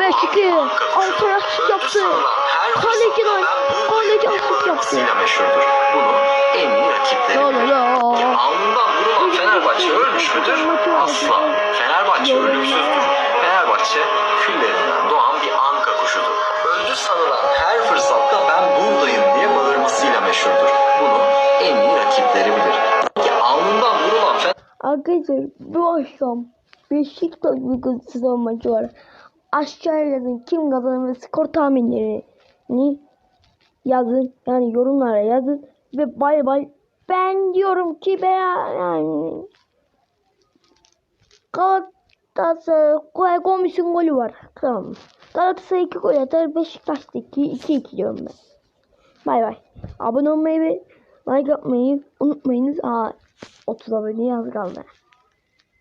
Beşiktaş'ı antrenörsüz yaptı. Kaleci gol. Kaleci asist yaptı. Ile meşhurdur. Bunun en iyi rakipleri. Alnından vurulan Fenerbahçe ölmüş müdür? Asla. Fenerbahçe ölümsüzdür. Fenerbahçe küllerini meşhurdur. Bunu en iyi rakipleri bilir. Peki alnından vurulan Arkadaşlar bu akşam Beşiktaş Galatasaray maçı var. Aşağıya yazın kim kazanır ve skor tahminlerini yazın. Yani yorumlara yazın. Ve bay bay. Ben diyorum ki be yani Galatasaray komisyon golü var. Tamam? Galatasaray 2 gol atar. Beşiktaş'taki 2-2 diyorum ben. Bay bay. Abone olmayı ve like atmayı unutmayınız. Aa 30 aboneye az kaldı.